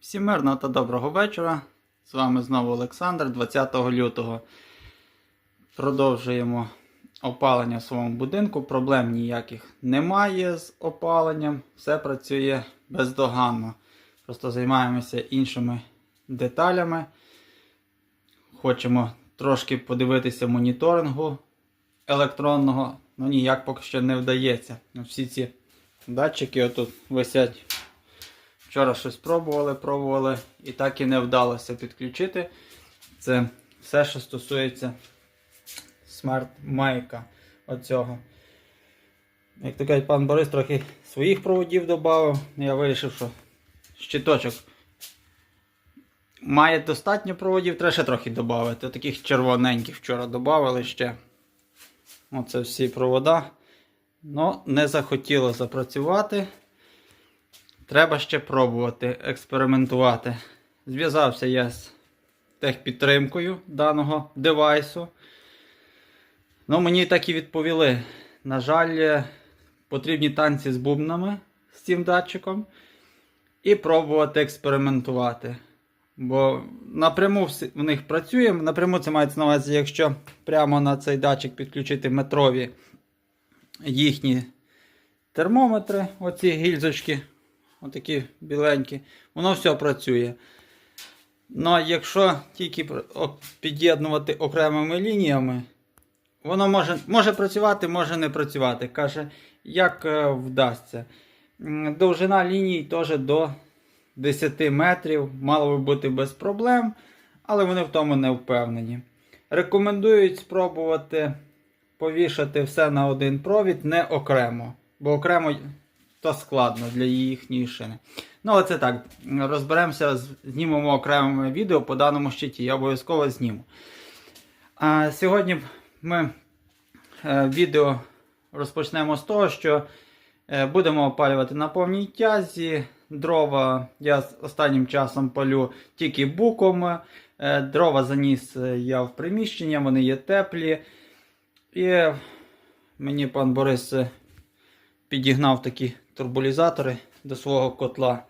Всім мирного та доброго вечора. З вами знову Олександр 20 лютого. Продовжуємо опалення в своєму будинку. Проблем ніяких немає з опаленням. Все працює бездоганно. Просто займаємося іншими деталями. Хочемо трошки подивитися моніторингу електронного, але ніяк поки що не вдається. Всі ці датчики отут висять. Вчора щось пробували, пробували і так і не вдалося підключити. Це все, що стосується смарт-майка оцього. Як то кажуть, пан Борис трохи своїх проводів додав. Я вирішив, що щиточок має достатньо проводів, треба ще трохи додати. Таких червоненьких вчора додали ще. Оце всі провода. Ну, не захотіло запрацювати. Треба ще пробувати, експериментувати. Зв'язався я з техпідтримкою даного девайсу. Ну, мені так і відповіли. На жаль, потрібні танці з бубнами з цим датчиком. І пробувати експериментувати. Бо напряму в них працює. Напряму це мається на увазі, якщо прямо на цей датчик підключити метрові їхні термометри, оці гільзочки. Отакі біленькі. Воно все працює. Ну, якщо тільки під'єднувати окремими лініями, воно може, може працювати, може не працювати. Каже, як е, вдасться. Довжина ліній теж до 10 метрів, мало би бути без проблем, але вони в тому не впевнені. Рекомендують спробувати повішати все на один провід, не окремо. Бо окремо то складно для їхньої шини. Ну, але це так. Розберемося, знімемо окреме відео по даному щиті. Я обов'язково зніму. А сьогодні ми е, відео розпочнемо з того, що е, будемо опалювати на повній тязі. Дрова я останнім часом палю тільки буком. Е, Дрова заніс я в приміщення, вони є теплі. І мені пан Борис підігнав такі турбулізатори до свого котла,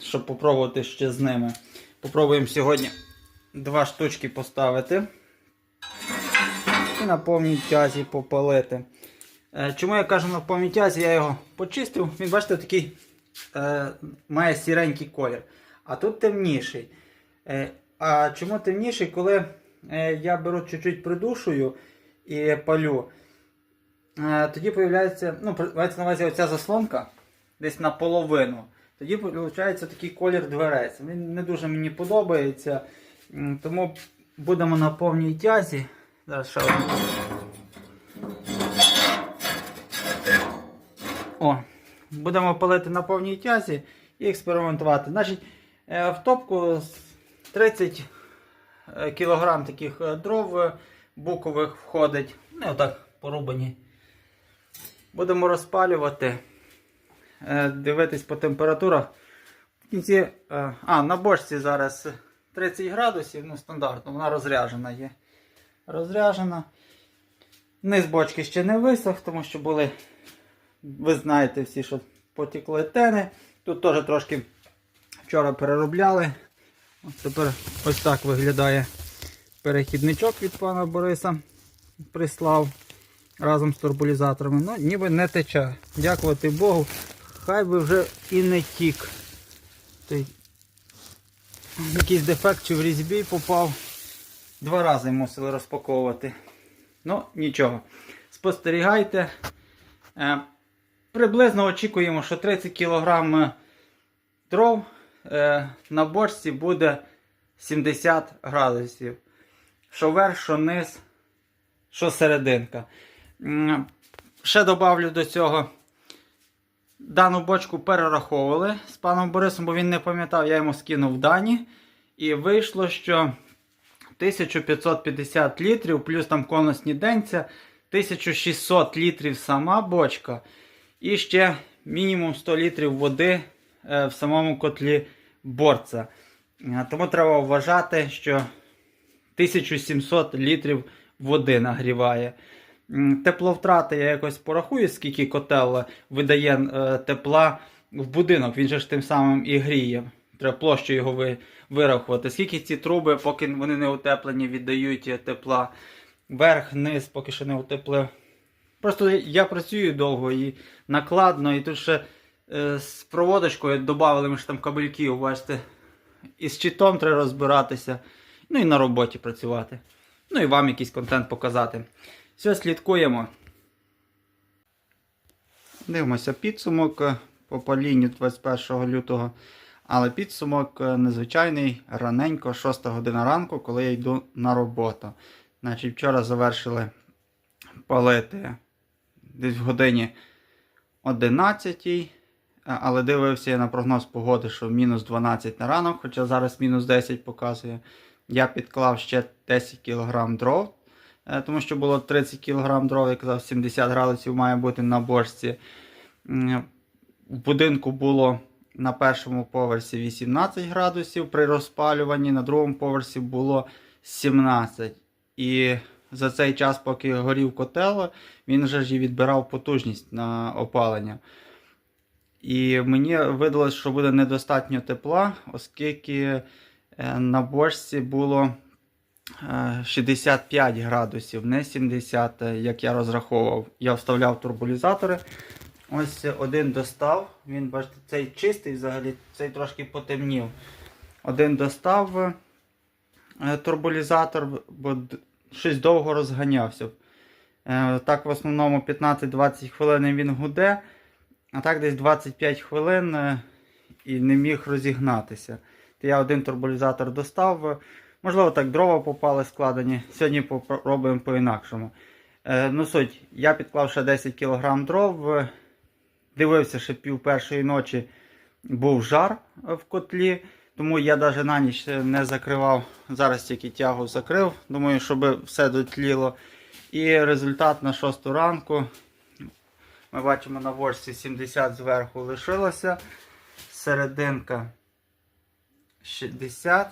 щоб попробувати ще з ними. Попробуємо сьогодні два штучки поставити і на повній тязі попалити. Е, Чому я кажу на повній тязі, я його почистив. Він, бачите, такий е, має сіренький колір. А тут темніший. Е, а чому темніший? Коли е, я беру чуть-чуть придушую і палю, Е, тоді появляється, ну, на увазі оця заслонка десь наполовину. Тоді виходить такий колір дверець. Він не дуже мені подобається. Тому будемо на повній тязі. Зараз. О, будемо палити на повній тязі і експериментувати. Значить, е, в топку 30 кг таких е, дров е, букових входить. Ну, отак порубані. Будемо розпалювати, е, дивитись по температурах. Е, а, на бочці зараз 30 градусів, ну стандартно, вона розряжена є. Розряжена. Низ бочки ще не висох, тому що були, ви знаєте всі, що потекли тени. Тут теж трошки вчора переробляли. Ось тепер ось так виглядає перехідничок від пана Бориса. Прислав разом з турбулізаторами. Ну, ніби не тече. Дякувати Богу. Хай би вже і не тік. Той якийсь дефект чи в різьбі попав. Два рази мусили розпаковувати. Ну, нічого. Спостерігайте. Е, приблизно очікуємо, що 30 кг дров е, на бочці буде 70 градусів. Що верх, що низ, що серединка. Ще добавлю до цього. Дану бочку перераховували з паном Борисом, бо він не пам'ятав, я йому скинув дані. І вийшло, що 1550 літрів, плюс там конусні денця, 1600 літрів сама бочка. І ще мінімум 100 літрів води е, в самому котлі борця. Е, Тому треба вважати, що 1700 літрів води нагріває. Тепловтрати я якось порахую, скільки котел видає е, тепла в будинок. Він же ж тим самим і гріє. Треба площу його ви, вирахувати. Скільки ці труби, поки вони не утеплені, віддають е, тепла. Верх, низ, поки що не утеплив. Просто я працюю довго і накладно, і тут ще е, з проводочкою додали ми ж там кабельків, бачите. І з читом треба розбиратися. Ну і на роботі працювати. Ну і вам якийсь контент показати. Все, слідкуємо. Дивимося підсумок е, по палінню 21 лютого. Але підсумок е, незвичайний раненько, 6 година ранку, коли я йду на роботу. Значить, вчора завершили палити десь в годині 11. е, Але дивився я на прогноз погоди, що мінус 12 на ранок, хоча зараз мінус 10 показує. Я підклав ще 10 кг дров, тому що було 30 кг дров, я казав, 70 градусів має бути на бочці. В будинку було на першому поверсі 18 градусів при розпалюванні, на другому поверсі було 17. І за цей час, поки горів котел, він вже ж і відбирав потужність на опалення. І мені видалось, що буде недостатньо тепла, оскільки е, на бочці було е, 65 градусів, не 70, е, як я розраховував. Я вставляв турбулізатори. Ось один достав. Він, бачите, цей чистий взагалі, цей трошки потемнів. Один достав е, турбулізатор, бо щось довго розганявся. Е, Так, в основному 15-20 хвилин він гуде, а так десь 25 хвилин е, і не міг розігнатися. Я один турбулізатор достав. Можливо, так дрова попали складені. Сьогодні попробуємо по-інакшому. Е, Ну, суть, я підклав ще 10 кг дров. Дивився, що пів першої ночі був жар в котлі, тому я навіть на ніч не закривав. Зараз тільки тягу закрив. Думаю, щоб все дотліло. І результат на 6 ранку. Ми бачимо на ворсі 70 зверху лишилося. Серединка 60.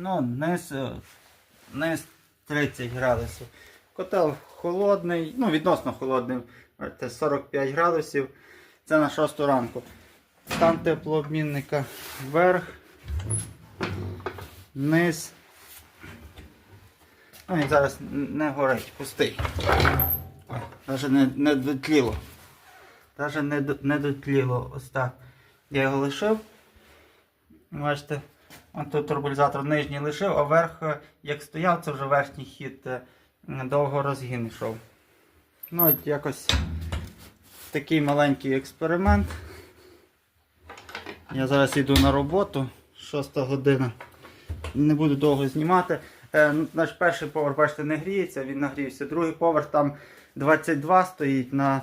Ну, низ, е, низ 30 градусів. Котел холодний, ну відносно холодний, бачите, 45 градусів. Це на 6 ранку. Стан теплообмінника вверх, низ. Ну, він зараз не горить, пустий. Навіть не, не дотліло. Навіть не, не дотліло. Ось так. Я його лишив. Бачите, тут турбулізатор нижній лишив, а верх, е, як стояв, це вже верхній хід е, довго розгін йшов. Ну, от якось такий маленький експеримент. Я зараз йду на роботу, 6 година. Не буду довго знімати. Е, наш перший поверх, бачите, не гріється, він нагрівся. Другий поверх там 22 стоїть на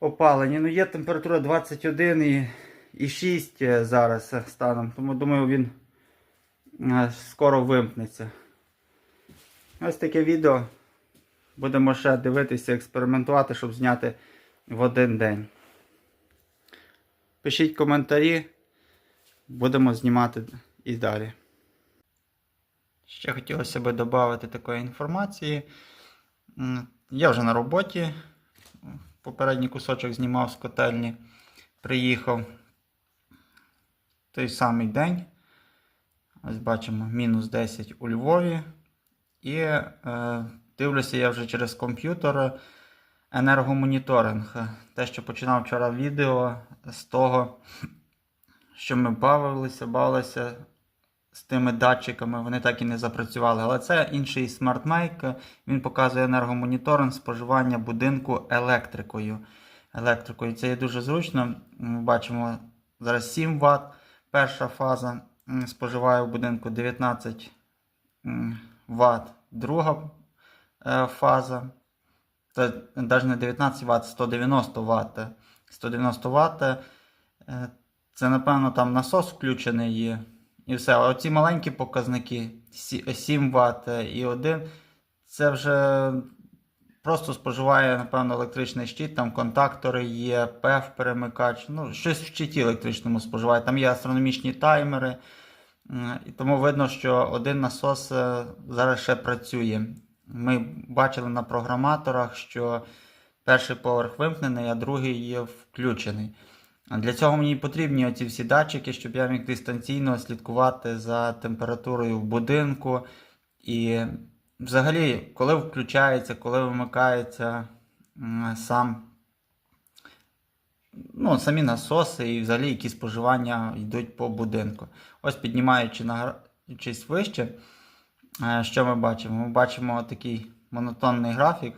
опаленні. Ну, є температура 21 і, і 6 е, зараз станом. Тому думаю, він скоро вимкнеться. Ось таке відео. Будемо ще дивитися, експериментувати, щоб зняти в один день. Пишіть коментарі, будемо знімати і далі. Ще хотілося б додати такої інформації. Я вже на роботі. Попередній кусочок знімав з котельні. Приїхав той самий день. Ось бачимо мінус 10 у Львові. І е, дивлюся я вже через комп'ютер енергомоніторинг. Те, що починав вчора відео з того, що ми бавилися, бавилися з тими датчиками, вони так і не запрацювали. Але це інший смартмейк. Він показує енергомоніторинг споживання будинку електрикою. Електрикою. Це є дуже зручно. Ми бачимо зараз 7 Вт. Перша фаза споживає в будинку 19 м, Вт. Друга е, фаза. Це навіть не 19 Вт, 190 Вт. 190 Вт. е, Це, напевно, там насос включений є. І все. Оці маленькі показники 7 Вт і 1. Це вже просто споживає, напевно, електричний щит, там контактори є, ПЕФ перемикач. Ну, щось в щиті електричному споживає. Там є астрономічні таймери. І тому видно, що один насос е, зараз ще працює. Ми бачили на програматорах, що перший поверх вимкнений, а другий є включений. Для цього мені потрібні оці всі датчики, щоб я міг дистанційно слідкувати за температурою в будинку. І взагалі, коли включається, коли вимикається сам, ну, самі насоси і взагалі які споживання йдуть по будинку. Ось піднімаючи награючись вище, е, що ми бачимо? Ми бачимо такий монотонний графік.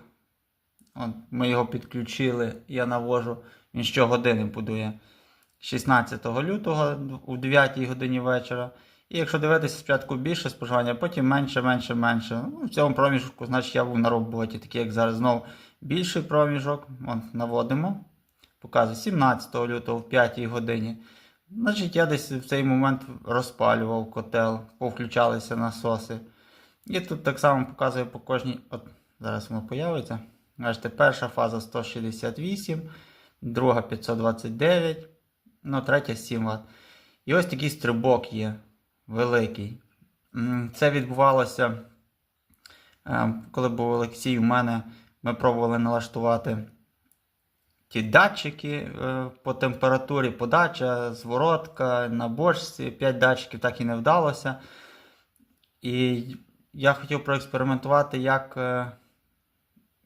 От, ми його підключили, я навожу, він щогодини будує 16 лютого у 9 годині вечора. І якщо дивитися спочатку більше споживання, потім менше, менше, менше. Ну, в цьому проміжку, значить, я був на роботі, такий як зараз знову більший проміжок. От, наводимо. Показує 17 лютого в 5 годині. Значить, я десь в цей момент розпалював котел, повключалися насоси. І тут так само показує по кожній. От зараз воно появиться. Бачите, перша фаза 168, друга 529, ну, третя 7 Вт. І ось такий стрибок є великий. Це відбувалося, е, коли був Олексій, у мене ми пробували налаштувати ті датчики е, по температурі, подача, зворотка на бочці. 5 датчиків так і не вдалося. І я хотів проекспериментувати, як. е,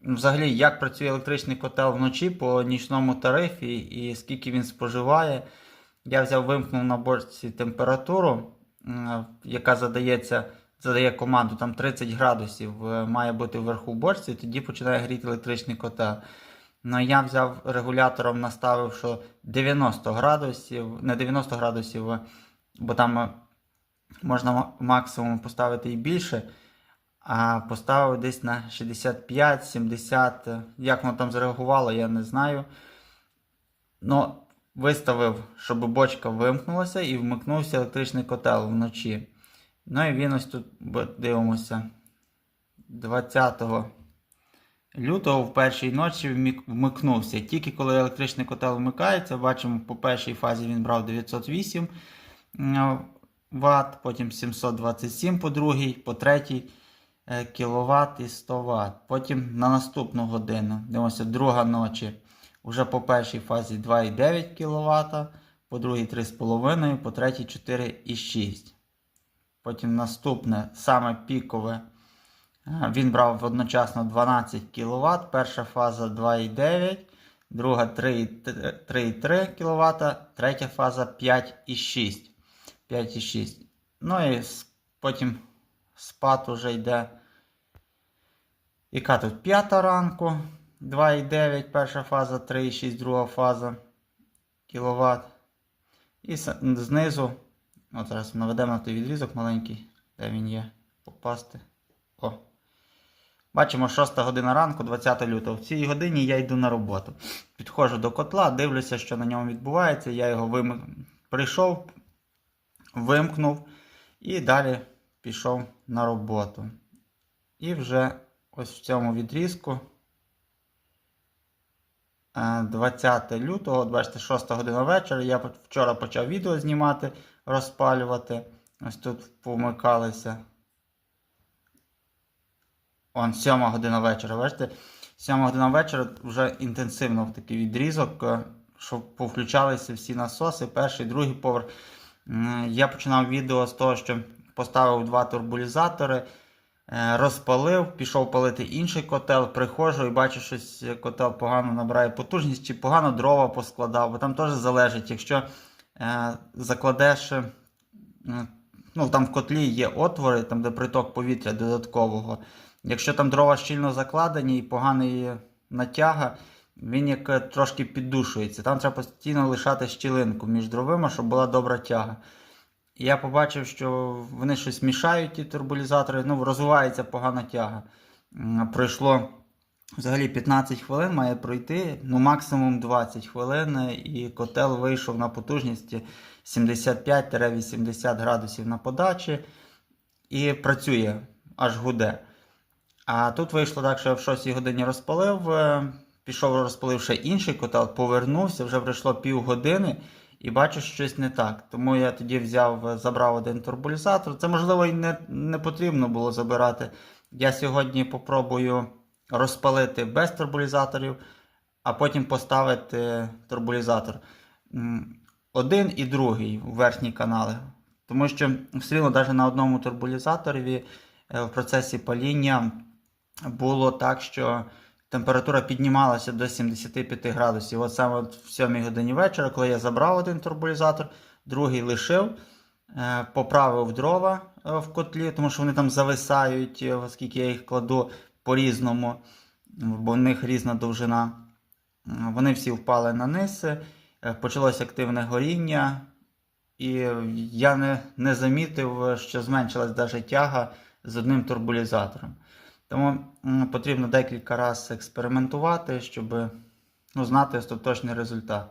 Ну, Взагалі, як працює електричний котел вночі по нічному тарифі і скільки він споживає. Я взяв, вимкнув на борці температуру, яка задається, задає команду там 30 градусів, е, має бути вверху в бочці, тоді починає гріти електричний котел. Ну, я взяв регулятором, наставив, що 90 градусів, не 90 градусів, е, бо там е, можна максимум поставити і більше. А поставив десь на 65-70. Як воно там зреагувало, я не знаю. Ну, виставив, щоб бочка вимкнулася і вмикнувся електричний котел вночі. Ну і він ось тут дивимося. 20 лютого в першій ночі вмикнувся. Тільки коли електричний котел вмикається, бачимо, по першій фазі він брав 908 Вт, потім 727 по другій, по третій кВт і 100 Вт. Потім на наступну годину, дивимося, друга ночі. Уже по першій фазі 2,9 кВт, по другій 3,5, по третій 4,6. Потім наступне, саме пікове, е, він брав одночасно 12 кВт, перша фаза 2,9, друга 3,3 кВт, третя фаза 5,6. 5,6. Ну і потім спад уже йде. Яка тут п'ята ранку, 2,9, перша фаза, 3,6, друга фаза кВт. І знизу, от зараз наведемо на той відрізок маленький, де він є, попасти. О. Бачимо 6 година ранку, 20 лютого. В цій годині я йду на роботу. Підходжу до котла, дивлюся, що на ньому відбувається. Я його вим... прийшов, вимкнув і далі пішов на роботу. І вже ось в цьому відрізку 20 лютого, от бачите, 6 година вечора. Я вчора почав відео знімати, розпалювати. Ось тут помикалися. Он 7 година вечора. Бачите, 7 година вечора вже інтенсивно в такий відрізок, е, щоб повключалися всі насоси, перший, другий поверх. Я починав відео з того, що поставив два турбулізатори, е, розпалив, пішов палити інший котел, приходжу і бачу, що котел погано набирає потужність, чи погано дрова поскладав, бо там теж залежить, якщо е, закладеш. е, Ну, там в котлі є отвори, там де приток повітря додаткового. Якщо там дрова щільно закладені і поганий натяга, він як е, трошки піддушується. Там треба постійно лишати щілинку між дровима, щоб була добра тяга. Я побачив, що вони щось мішають, ті турбулізатори, ну, розвивається погана тяга. Пройшло взагалі 15 хвилин, має пройти, ну максимум 20 хвилин, і котел вийшов на потужність 75-80 градусів на подачі і працює, аж гуде. А тут вийшло так, що я в 6 годині розпалив, е, пішов розпалив ще інший котел, повернувся, вже пройшло півгодини і бачу, що щось не так. Тому я тоді взяв, забрав один турбулізатор. Це, можливо, і не, не потрібно було забирати. Я сьогодні попробую розпалити без турбулізаторів, а потім поставити турбулізатор. один і другий у верхні канали. Тому що все рівно навіть на одному турбулізаторі е, в процесі паління було так, що температура піднімалася до 75 градусів. От саме в 7 годині вечора, коли я забрав один турбулізатор, другий лишив, е, поправив дрова е, в котлі, тому що вони там зависають, е, оскільки я їх кладу по-різному, бо в них різна довжина. Вони всі впали на низ, почалося активне горіння, і я не, не замітив, що зменшилась навіть тяга з одним турбулізатором. Тому потрібно декілька разів експериментувати, щоб ну, знати остаточний результат.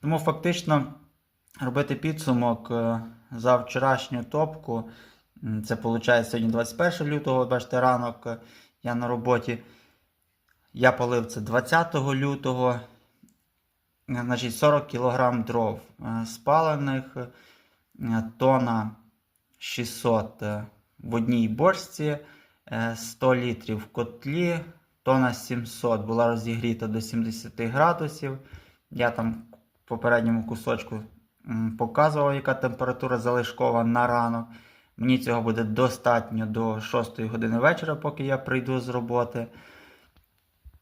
Тому фактично робити підсумок е, за вчорашню топку. Це виходить сьогодні 21 лютого, бачите, ранок е, я на роботі. Я полив це 20 лютого. Е, Значить, 40 кг дров спалених, тона 600 е, в одній бочці, е, 100 літрів в котлі, тона 700 була розігріта до 70 градусів. Я там в попередньому кусочку показував, яка температура залишкова на ранок. Мені цього буде достатньо до 6 години вечора, поки я прийду з роботи.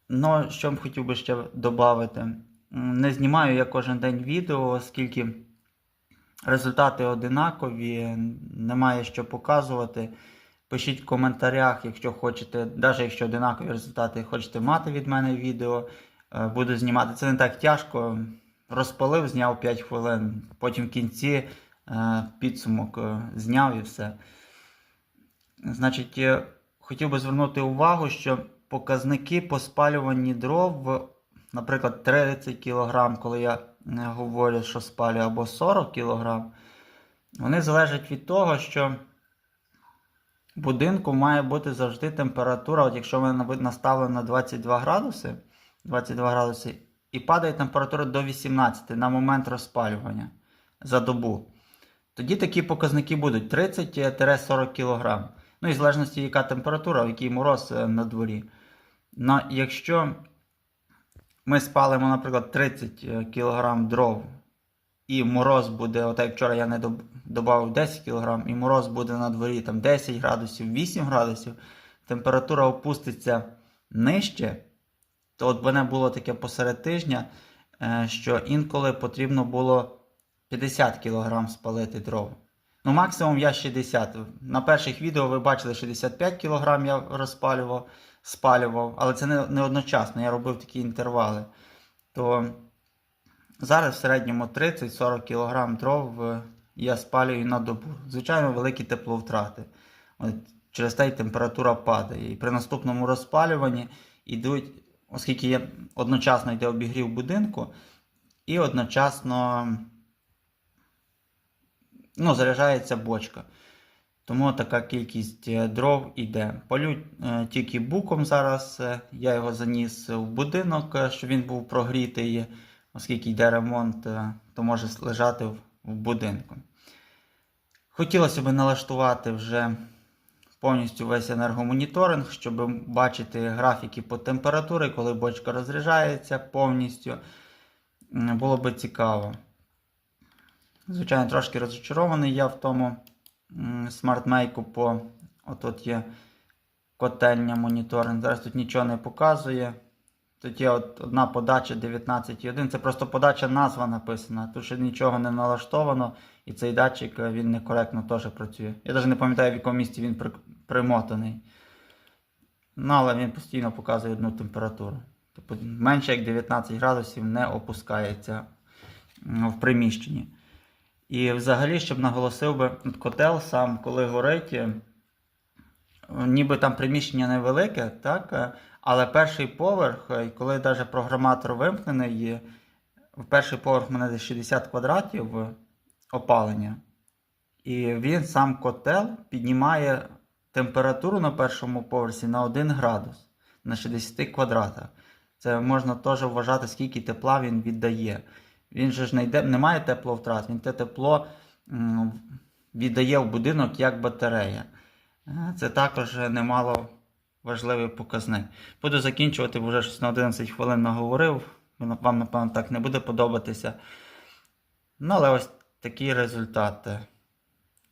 Ну, що хотів би ще додати. Не знімаю я кожен день відео, оскільки результати одинакові, немає що показувати. Пишіть в коментарях, якщо хочете, навіть якщо одинакові результати хочете мати від мене відео, е, буду знімати. Це не так тяжко. Розпалив, зняв 5 хвилин, потім в кінці е, підсумок е, зняв і все. Значить, хотів би звернути увагу, що показники по спалюванні дров, наприклад, 30 кг, коли я говорю, що спалюю, або 40 кг, вони залежать від того, що будинку має бути завжди температура, от якщо вона наставлена на 22 градуси, 22 градуси, і падає температура до 18 на момент розпалювання за добу. Тоді такі показники будуть 30-40 кг. Ну і в залежності, яка температура, який мороз е, на дворі. Ну, якщо ми спалимо, наприклад, 30 кг дров, і мороз буде, отак як вчора я не додав 10 кг, і мороз буде на дворі там 10 градусів, 8 градусів, температура опуститься нижче, то от мене було таке посеред тижня, е, що інколи потрібно було 50 кг спалити дров. Ну, максимум я 60. На перших відео ви бачили 65 кг я розпалював, спалював, але це не, не одночасно, я робив такі інтервали. То зараз в середньому 30-40 кг дров е, я спалюю на добу. Звичайно, великі тепловтрати. От, через те й температура падає. І при наступному розпалюванні йдуть, оскільки є одночасно йде обігрів будинку, і одночасно ну, заряджається бочка. Тому така кількість е, дров іде. Полю е, тільки буком зараз. Я його заніс в будинок, щоб він був прогрітий, оскільки йде ремонт, е, то може лежати в, будинку. Хотілося б налаштувати вже повністю весь енергомоніторинг, щоб бачити графіки по температурі, коли бочка розряджається повністю. Було би цікаво. Звичайно, трошки розчарований я в тому смартмейку по. Отут є котельня моніторинг. Зараз тут нічого не показує. Тут є от одна подача 19.1. Це просто подача назва написана. Тут ще нічого не налаштовано, і цей датчик е, він некоректно теж працює. Я навіть не пам'ятаю, в якому місці він примотаний. Ну, але він постійно показує одну температуру. Тобто менше як 19 градусів не опускається в приміщенні. І взагалі, щоб наголосив би, от котел сам, коли горить, е, ніби там приміщення невелике, так? Але перший поверх, е, коли навіть програматор вимкнений, перший поверх в мене десь 60 квадратів опалення. І він сам котел піднімає температуру на першому поверсі на 1 градус на 60 квадратах. Це можна теж вважати, скільки тепла він віддає. Він же ж не, йде, не має тепловтрат, він те тепло віддає в будинок як батарея. Е, Це також немало важливий показник. Буду закінчувати, бо вже щось на 11 хвилин наговорив. Вам, напевно, так не буде подобатися. Ну, але ось такі результати.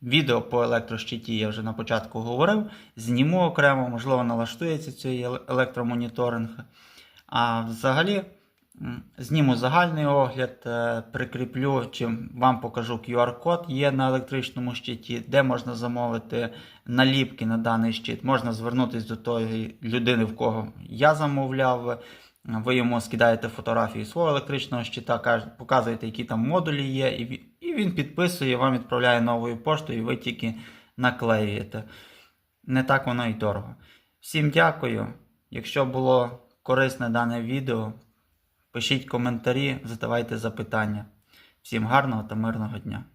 Відео по електрощиті я вже на початку говорив. Зніму окремо, можливо, налаштується цей електромоніторинг. А взагалі, зніму загальний огляд, е, прикріплю чи вам покажу QR-код є на електричному щиті, де можна замовити наліпки на даний щит. Можна звернутися до тої людини, в кого я замовляв. Ви йому скидаєте фотографії свого електричного щита, показуєте, які там модулі є, і він підписує, вам відправляє новою поштою, і ви тільки наклеюєте. Не так воно і дорого. Всім дякую. Якщо було корисне дане відео, пишіть коментарі, задавайте запитання. Всім гарного та мирного дня!